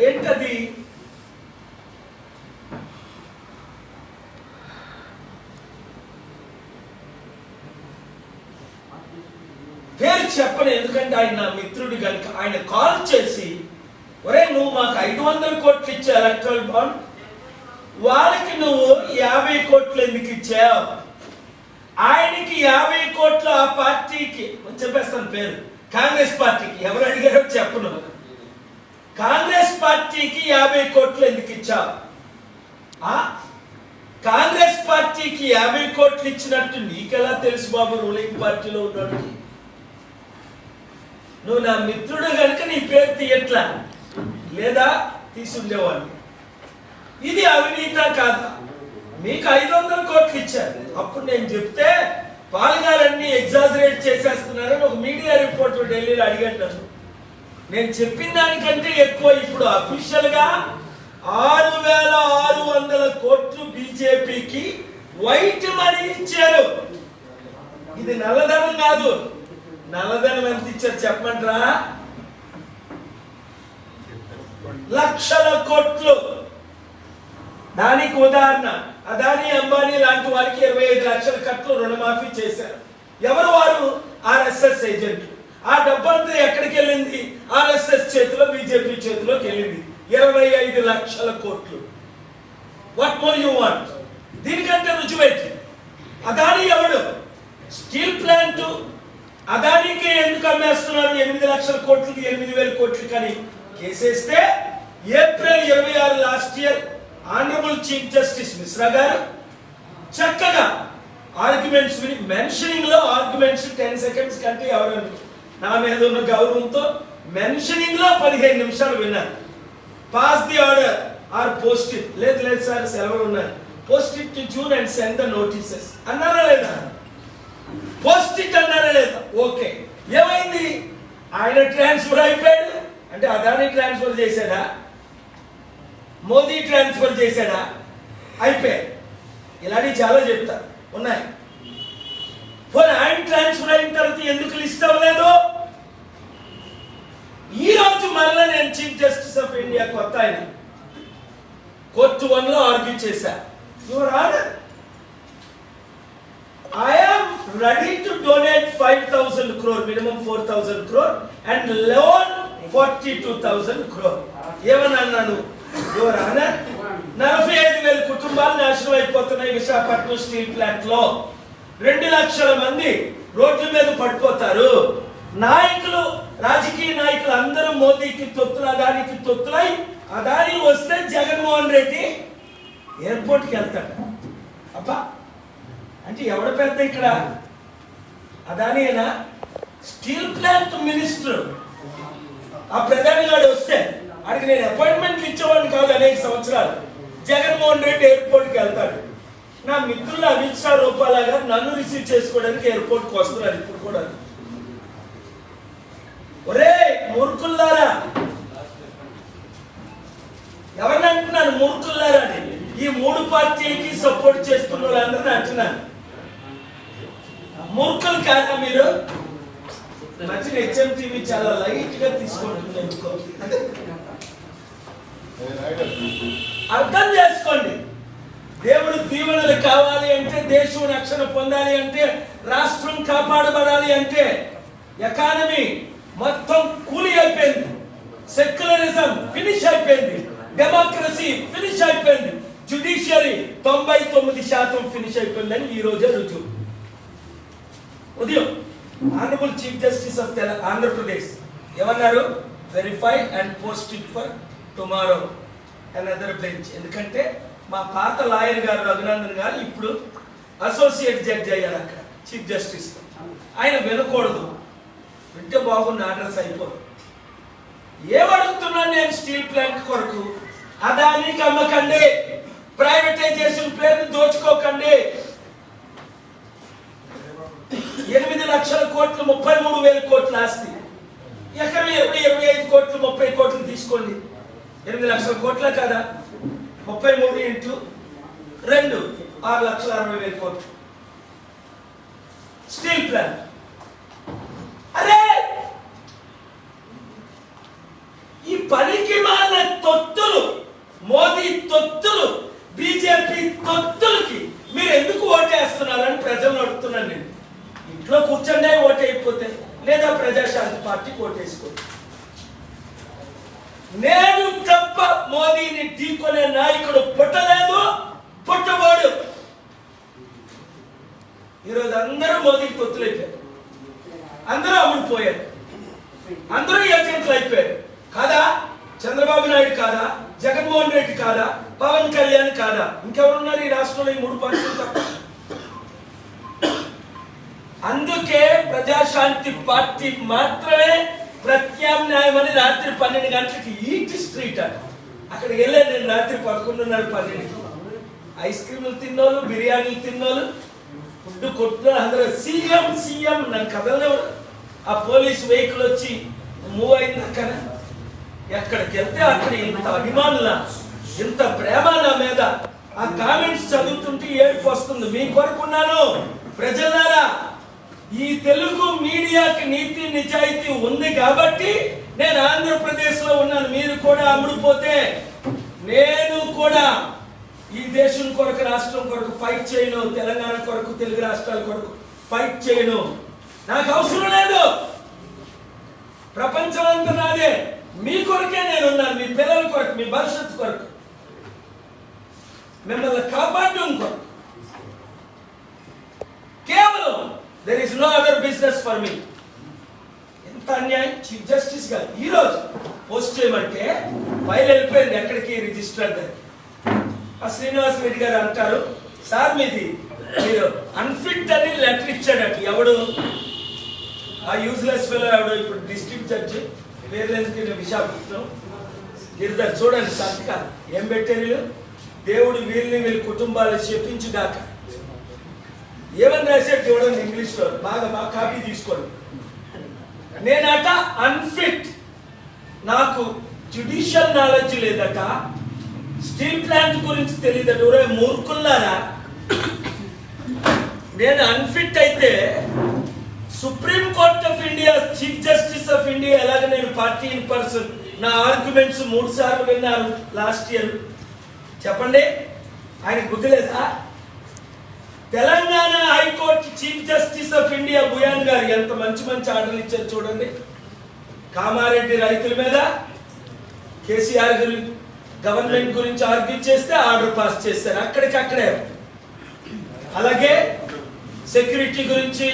ఏంటది? పేరు చెప్పను ఎందుకంటే ఆయన నా మిత్రుడు కనుక ఆయన కాల్ చేసి ఒరే నువ్వు మాకు ఐదు వందల కోట్లు ఇచ్చే ఎలక్ట్రల్ బాండ్? వాళ్ళకి నువ్వు యాభై కోట్లు ఎందుకు ఇచ్చావు? ఆయనకి యాభై కోట్లు ఆ పార్టీకి చెప్పేస్తాను పేరు. కాంగ్రెస్ పార్టీకి. ఎవరు అడిగారో చెప్పను. కాంగ్రెస్ పార్టీకి యాభై కోట్లు ఎందుకు ఇచ్చావు? కాంగ్రెస్ పార్టీకి యాభై కోట్లు ఇచ్చినట్టు నీకెలా తెలుసు బాబు రూలింగ్ పార్టీలో ఉన్నాడు నువ్వు నా మిత్రుడు కనుక నీ పేరు తీయట్లా? లేదా తీసుండేవాడిని? ఇది అవినీత కాదా? మీకు ఐదు వందల కోట్లు ఇచ్చారు. అప్పుడు నేను చెప్తే పాల్గాలన్నీ ఎగ్జాజరేట్ చేసేస్తున్నారని ఒక మీడియా రిపోర్టర్ ఢిల్లీలో అడిగాడు నన్ను. నేను చెప్పిన దానికంటే ఎక్కువ ఇప్పుడు అఫీషియల్గా ఆరు వేల ఆరు వందల కోట్లు బీజేపీకి వైట్ మనీ ఇచ్చారు. ఇది నల్లధనం కాదు. నల్లధనం ఎంత ఇచ్చారు చెప్పమంటారా లక్షల కోట్లు. దానికి ఉదాహరణ అదాని అంబానీ లాంటి వారికి ఇరవై ఐదు లక్షల కట్లు రుణమాఫీ చేశారు. ఎవరు వారు? ఆర్ఎస్ఎస్ ఏజెంట్లు. ఆ డబ్బంతా ఎక్కడికి వెళ్ళింది? ఆర్ఎస్ఎస్ చేతిలో బీజేపీ చేతిలోకి వెళ్ళింది. ఇరవై ఐదు లక్షల కోట్లు. వాట్ మోర్ యూ వాంట్ దీనికంటే రుజువేటి? అదాని ఎవడు? Steel plant. అదానికి ఎందుకు అమ్మేస్తున్నారు? ఎనిమిది లక్షల కోట్లకి ఎనిమిది వేల కోట్లు కానీ కేసేస్తే ఏప్రిల్ ఇరవై ఆరు last year honourable chief justice Mishra garu చక్కగా ఆర్గ్యుమెంట్స్ మెన్షనింగ్లో ఆర్గ్యుమెంట్స్ టెన్ సెకండ్స్ కంటే ఎవరు నా మీద ఉన్న గౌరవంతో మెన్షనింగ్లో పదిహేను నిమిషాలు విన్నారు pass the order or post it లేదు లేదు సార్ సెలవులు ఉన్నారు post it to June and send the notices అన్నారా లేదా? పోస్ట్ ఇట్ అన్నారా లేదా? ఓకే ఏమైంది? ఆయన ట్రాన్స్ఫర్ అయిపోయాడు. అంటే అదాని ట్రాన్స్ఫర్ చేశాడా? మోదీ ట్రాన్స్ఫర్ చేశాడా? అయిపోయాడు ఇలాంటివి చాలా చెప్తారు ఉన్నాయి. హ్యాండ్ ట్రాన్స్ఫర్ అయిన తర్వాత ఎందుకు లిస్ట్ అవ్వలేదు? ఈ రోజు మళ్ళీ నేను చీఫ్ జస్టిస్ ఆఫ్ ఇండియా కొత్త ఆయన. కోర్టు వన్లో ఆర్గ్యూ చేశా. Your order I am ready to donate 5,000 crore, minimum 4,000 crore, and loan 42,000 crore. ఏమని అన్నాను? యువర్ ఆనర్ నలభై ఐదు వేల కుటుంబాలు నాశనం అయిపోతున్నాయి విశాఖపట్నం స్టీల్ ప్లాంట్లో రెండు లక్షల మంది రోడ్ల మీద పడిపోతారు. నాయకులు రాజకీయ నాయకులు అందరూ మోదీకి తొత్తులు అదానికి తొత్తులై అదాని వస్తే జగన్మోహన్ రెడ్డి ఎయిర్పోర్ట్కి వెళ్తాడు. అబ్బా అంటే ఎవడ పెద్ద ఇక్కడ? అదానియేనా స్టీల్ ప్లాంట్ మినిస్టర్. ఆ ప్రధాని గారు వస్తే అడిగి నేను అపాయింట్మెంట్ ఇచ్చేవాడిని కాదు అనేక సంవత్సరాలు. జగన్మోహన్ రెడ్డి ఎయిర్పోర్ట్కి వెళ్తాడు. నా మిత్రులు అమిత్ షా గారు నన్ను రిసీవ్ చేసుకోవడానికి ఎయిర్పోర్ట్కి వస్తున్నారు ఇప్పుడు కూడా. ఒరే మూర్ఖుల్లారా. ఎవరిని అంటున్నాను మూర్ఖుల్లారా అని? ఈ మూడు పార్టీలకి సపోర్ట్ చేస్తున్న వాళ్ళందరినీ అంటున్నాను మూర్ఖులు కాదా మీరు? మధ్యన హెచ్ఎం టీవీ చాలా లైట్గా తీసుకుంటుంది ఎందుకో. అర్థం చేసుకోండి. దేవుడు దీవెనలు కావాలి అంటే దేశం రక్షణ పొందాలి అంటే రాష్ట్రం కాపాడబడాలి అంటే ఎకానమీ మొత్తం కూలి అయిపోయింది. సెక్యులరిజం ఫినిష్ అయిపోయింది. డెమోక్రసీ ఫినిష్ అయిపోయింది. జ్యుడిషియరీ తొంభై తొమ్మిది శాతం ఫినిష్ అయిపోయిందని ఈ రోజే రుజువు. ఉదయం ఆనరబుల్ చీఫ్ జస్టిస్ ఆఫ్ తెల ఆంధ్రప్రదేశ్. ఏమన్నారు? Verify and post it for tomorrow another bench ఎందుకంటే మా పాత లాయర్ గారు రఘునందన్ గారు ఇప్పుడు అసోసియేట్ జడ్జి అయ్యారు అక్కడ చీఫ్ జస్టిస్ ఆయన వినకూడదు. వింటే బాగుంది ఆర్డర్స్ అయిపోదు. ఏమడుగుతున్నాను నేను స్టీల్ ప్లాంట్ కొరకు? అదానికి అమ్మకండి. ప్రైవేటైజేషన్ పేరుని దోచుకోకండి. ఎనిమిది లక్షల కోట్లు ముప్పై మూడు వేల కోట్ల ఆస్తి. ఎక్కడ ఇరవై ఇరవై ఐదు కోట్లు ముప్పై కోట్లు తీసుకోండి. ఎనిమిది లక్షల కోట్ల కదా? ముప్పై మూడు ఇంటూ రెండు ఆరు లక్షల అరవై వేల కోట్లు. Steel plant. అరే! ఈ పనికి మాలిన తొత్తులు మోదీ తొత్తులు బీజేపీ తొత్తులకి మీరు ఎందుకు ఓటేస్తున్నారని ప్రజలను అడుగుతున్నాను నేను. ఇంట్లో కూర్చొని ఓటే అయిపోతే లేదా ప్రజాశాంతి పార్టీకి ఓటేసుకోండి. నేను తప్ప మోదీని ఢీకొనే నాయకుడు పుట్టలేదు పుట్టబోడు. ఈరోజు అందరూ మోదీకి తొత్తులైపోయారు అందరూ అమ్ముడిపోయారు. అందరూ ఏజెంట్లు అయిపోయారు. కాదా? చంద్రబాబు నాయుడు కాదా? జగన్మోహన్ రెడ్డి కాదా? పవన్ కళ్యాణ్ కాదా? ఇంకెవరున్నారు ఈ రాష్ట్రంలో ఈ మూడు పార్టీలు తప్ప? అందుకే ప్రజాశాంతి పార్టీ మాత్రమే ప్రత్యామ్నాయం అని రాత్రి పన్నెండు గంటలకి ఈట్ స్ట్రీట్ అని అక్కడికి వెళ్ళాను నేను రాత్రి పదకొండున్నర పన్నెండు. ఐస్ క్రీములు తిన్నోళ్ళు బిర్యానీలు తిన్నోళ్ళు ఫుడ్ కొట్టిన అందరూ సీఎం సీఎం నన్ను కదలనే ఆ పోలీస్ వెహికల్ వచ్చి మూవ్ అయింది అక్కడ ఎక్కడికి వెళ్తే అక్కడ ఇంత అభిమానుల ఇంత ప్రేమ నా మీద. ఆ కామెంట్స్ చదువుతుంటే ఏడుపు వస్తుంది. మీ కొరకున్నాను ప్రజలారా ఈ తెలుగు మీడియాకి నీతి నిజాయితీ ఉంది కాబట్టి నేను ఆంధ్రప్రదేశ్లో ఉన్నాను. మీరు కూడా అమ్ముడుపోతే నేను కూడా ఈ దేశం కొరకు రాష్ట్రం కొరకు ఫైట్ చేయను. తెలంగాణ కొరకు తెలుగు రాష్ట్రాల కొరకు ఫైట్ చేయను. నాకు అవసరం లేదు. ప్రపంచం అంతా నాదే. మీ కొరకే నేను ఉన్నాను. మీ పిల్లల కొరకు మీ భవిష్యత్తు కొరకు. మిమ్మల్ని కాపాడడం కొరకు. జస్టిస్ ఫర్ మీ ఎంత అన్యాయం? చీఫ్ జస్టిస్ గారు ఈ రోజు పోస్ట్ చేయమంటే ఫైల్ వెళ్ళిపోయింది ఎక్కడికి? రిజిస్టర్ దగ్గర ఆ శ్రీనివాస్ రెడ్డి గారు అంటారు సార్ మీది మీరు అన్ఫిట్ అని లెటర్ ఇచ్చాడట ఎవడు? ఆ యూజ్లెస్ ఫెలో ఎవడు ఇప్పుడు డిస్ట్రిక్ట్ జడ్జి పేర్లేదు విశాఖపట్నం గిరిధర్ చూడండి సంతకాలు ఏం పెట్టారు? దేవుడు వీళ్ళని వీళ్ళ కుటుంబాలు చెప్పించుగాక ఏమని రాశాడు చూడండి ఇంగ్లీష్లో బాగా బాగా కాపీ తీసుకోండి. నేనట అన్ఫిట్ నాకు జ్యుడిషియల్ నాలెడ్జ్ లేదట. స్టీల్ ప్లాంట్ గురించి తెలియదట. ఒరే మూర్ఖుల్లారా? నేను అన్ఫిట్ అయితే supreme court of India chief justice of India ఎలాగ నేను పార్టీ ఇన్ పర్సన్? నా ఆర్గ్యుమెంట్స్ మూడు సార్లు విన్నారు లాస్ట్ ఇయర్. చెప్పండి. ఆయన గుర్తులేదా Telangana high court chief justice of India Bhuyan garu ఎంత మంచి మంచి ఆర్డర్లు ఇచ్చారు చూడండి. కామారెడ్డి రైతుల మీద కేసీఆర్ గురించి గవర్నమెంట్ గురించి ఆర్గ్యూ చేస్తే ఆర్డర్ పాస్ చేస్తారు అక్కడికక్కడే. అలాగే సెక్యూరిటీ గురించి